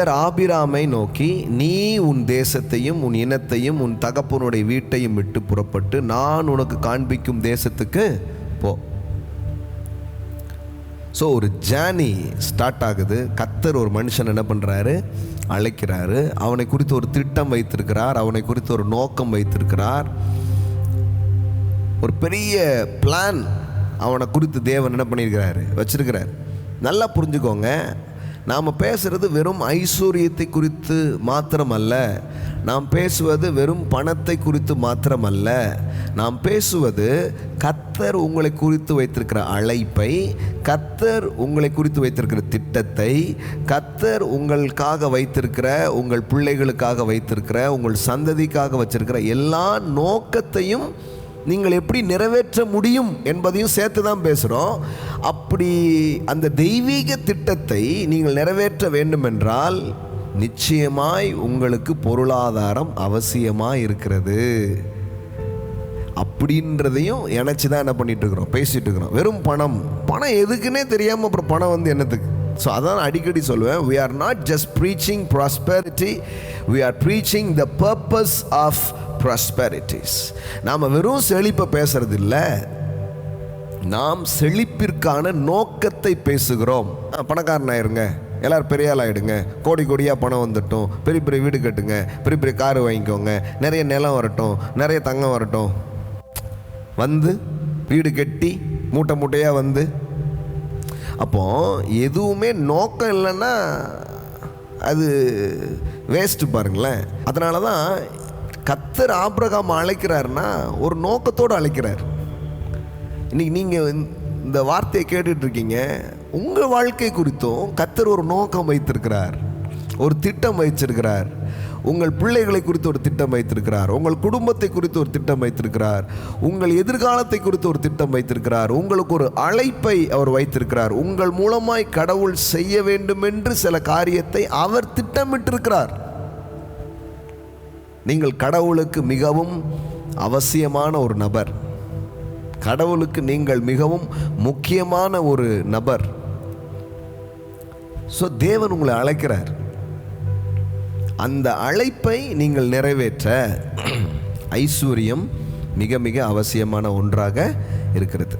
கத்தர் ஆபிராமை நோக்கி நீ உன் தேசத்தையும் உன் இனத்தையும் உன் தகப்பனுடைய வீட்டையும் விட்டு புறப்பட்டு நான் உனக்கு காண்பிக்கும் தேசத்துக்கு போ. ஸோ ஒரு ஜேர்னி ஸ்டார்ட் ஆகுது. கத்தர் ஒரு மனுஷன் என்ன பண்ணுறாரு அழைக்கிறாரு. அவனை குறித்து ஒரு திட்டம் வைத்திருக்கிறார். அவனை குறித்து ஒரு நோக்கம் வைத்திருக்கிறார். ஒரு பெரிய பிளான் அவனை குறித்து தேவன் என்ன பண்ணியிருக்கிறாரு? வச்சிருக்கிறார். நல்லா புரிஞ்சுக்கோங்க. நாம் பேசுகிறது வெறும் ஐஸ்வர்யத்தை குறித்து மாத்திரமல்ல. நாம் பேசுவது வெறும் பணத்தை குறித்து மாத்திரமல்ல. நாம் பேசுவது கத்தர் உங்களை குறித்து வைத்திருக்கிற அழைப்பை கத்தர் உங்களை குறித்து வைத்திருக்கிற திட்டத்தை கத்தர் உங்களுக்காக வைத்திருக்கிற உங்கள் பிள்ளைகளுக்காக வைத்திருக்கிற உங்கள் சந்ததிக்காக வச்சிருக்கிற எல்லா நோக்கத்தையும் நீங்கள் எப்படி நிறைவேற்ற முடியும் என்பதையும் சேர்த்து தான் பேசுகிறோம் அப்படி அந்த தெய்வீக திட்டத்தை நீங்கள் நிறைவேற்ற வேண்டுமென்றால் நிச்சயமாய் உங்களுக்கு பொருளாதாரம் அவசியமாக இருக்கிறது. அப்படின்றதையும் இணைச்சி தான் என்ன பண்ணிட்டு இருக்கிறோம் பேசிகிட்டு இருக்கிறோம் வெறும் பணம். பணம் எதுக்குன்னே தெரியாமல் அப்புறம் பணம் வந்து என்னத்துக்கு? ஸோ அதான் அடிக்கடி சொல்லுவேன் we are not just preaching prosperity we are preaching the purpose of prosperities நாம் வெறும் செழிப்பை பேசுறது இல்லை நாம் செழிப்பிற்கான நோக்கத்தை பேசுகிறோம். பணக்காரன் ஆயிருங்க எல்லோரும் பெரிய ஆள் ஆகிடுங்க கோடி கோடியாக பணம் வந்துட்டோம். பெரிய பெரிய வீடு கட்டுங்க. பெரிய பெரிய காரு வாங்கிக்கோங்க. நிறைய நிலம் வரட்டும். நிறைய தங்கம் வரட்டும். வந்து வீடு கட்டி மூட்டை மூட்டையாக வந்து. அப்போ எதுவுமே நோக்கம் இல்லைன்னா அது வேஸ்ட்டு பாருங்களேன். அதனால தான் கத்தர் ஆப்ரகாம் அழைக்கிறாருன்னா ஒரு நோக்கத்தோடு அழைக்கிறார். இன்னைக்கு நீங்கள் இந்த வார்த்தையை கேட்டுட்ருக்கீங்க உங்கள் வாழ்க்கை குறித்தும் கத்தர் ஒரு நோக்கம் வைத்திருக்கிறார். ஒரு திட்டம் வைச்சிருக்கிறார் உங்கள் பிள்ளைகளை குறித்து ஒரு திட்டம் வைத்திருக்கிறார். உங்கள் குடும்பத்தை குறித்து ஒரு திட்டம் வைத்திருக்கிறார். உங்கள் எதிர்காலத்தை குறித்து ஒரு திட்டம் வைத்திருக்கிறார். உங்களுக்கு ஒரு அழைப்பை அவர் வைத்திருக்கிறார். உங்கள் மூலமாய் கடவுள் செய்ய வேண்டும் என்று சில காரியத்தை அவர் திட்டமிட்டிருக்கிறார். நீங்கள் கடவுளுக்கு மிகவும் அவசியமான ஒரு நபர். கடவுளுக்கு நீங்கள் மிகவும் முக்கியமான ஒரு நபர். ஸோ தேவன் உங்களை அழைக்கிறார். அந்த அழைப்பை நீங்கள் நிறைவேற்ற ஐஸ்வர்யம் மிக மிக அவசியமான ஒன்றாக இருக்கிறது.